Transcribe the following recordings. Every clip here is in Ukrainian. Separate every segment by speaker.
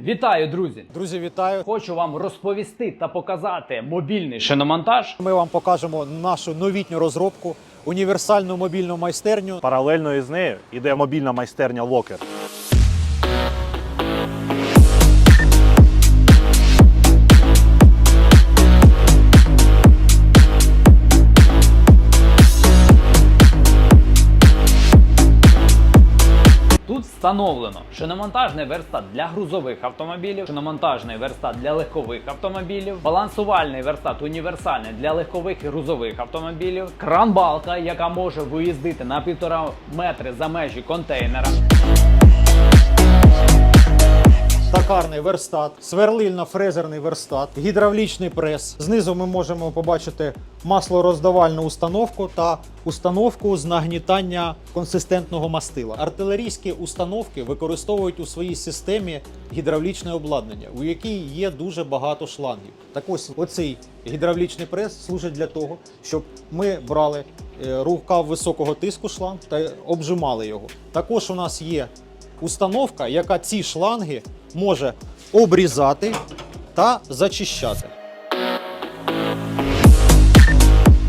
Speaker 1: Вітаю, друзі!
Speaker 2: Друзі, вітаю!
Speaker 1: Хочу вам розповісти та показати мобільний шиномонтаж.
Speaker 2: Ми вам покажемо нашу новітню розробку, універсальну мобільну майстерню.
Speaker 3: Паралельно із нею іде мобільна майстерня Локер.
Speaker 1: Встановлено шиномонтажний верстат для грузових автомобілів, шиномонтажний верстат для легкових автомобілів, балансувальний верстат універсальний для легкових і грузових автомобілів, кран-балка, яка може виїздити на півтора метри за межі контейнера.
Speaker 2: Токарний верстат, сверлильно-фрезерний верстат, гідравлічний прес. Знизу ми можемо побачити маслороздавальну установку та установку з нагнітання консистентного мастила. Артилерійські установки використовують у своїй системі гідравлічне обладнання, у якій є дуже багато шлангів. Так ось оцей гідравлічний прес служить для того, щоб ми брали е, рукав високого тиску шланг та обжимали його. Також у нас є установка, яка ці шланги може обрізати та зачищати.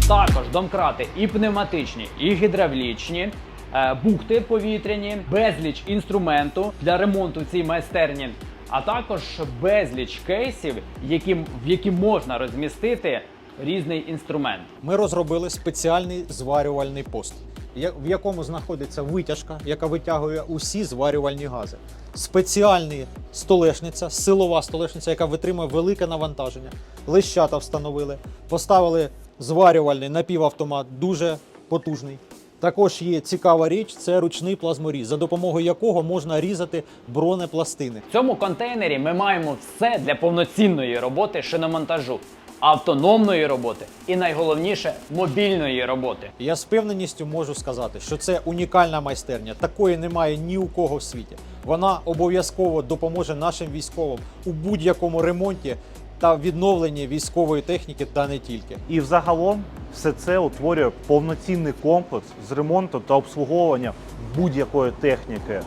Speaker 1: Також домкрати і пневматичні, і гідравлічні, е, бухти повітряні, безліч інструменту для ремонту в цій майстерні, а також безліч кейсів, які, в які можна розмістити різний інструмент.
Speaker 2: Ми розробили спеціальний зварювальний пост, в якому знаходиться витяжка, яка витягує усі зварювальні гази. Спеціальна столешниця, силова столешниця, яка витримує велике навантаження. Лещата встановили, поставили зварювальний напівавтомат, дуже потужний. Також є цікава річ, це ручний плазморіз, за допомогою якого можна різати бронепластини.
Speaker 1: В цьому контейнері ми маємо все для повноцінної роботи шиномонтажу, автономної роботи і найголовніше мобільної роботи.
Speaker 2: Я з впевненістю можу сказати, що це унікальна майстерня. Такої немає ні у кого в світі. Вона обов'язково допоможе нашим військовим у будь-якому ремонті та відновленні військової техніки, та не тільки.
Speaker 3: І взагалом все це утворює повноцінний комплекс з ремонту та обслуговування будь-якої техніки.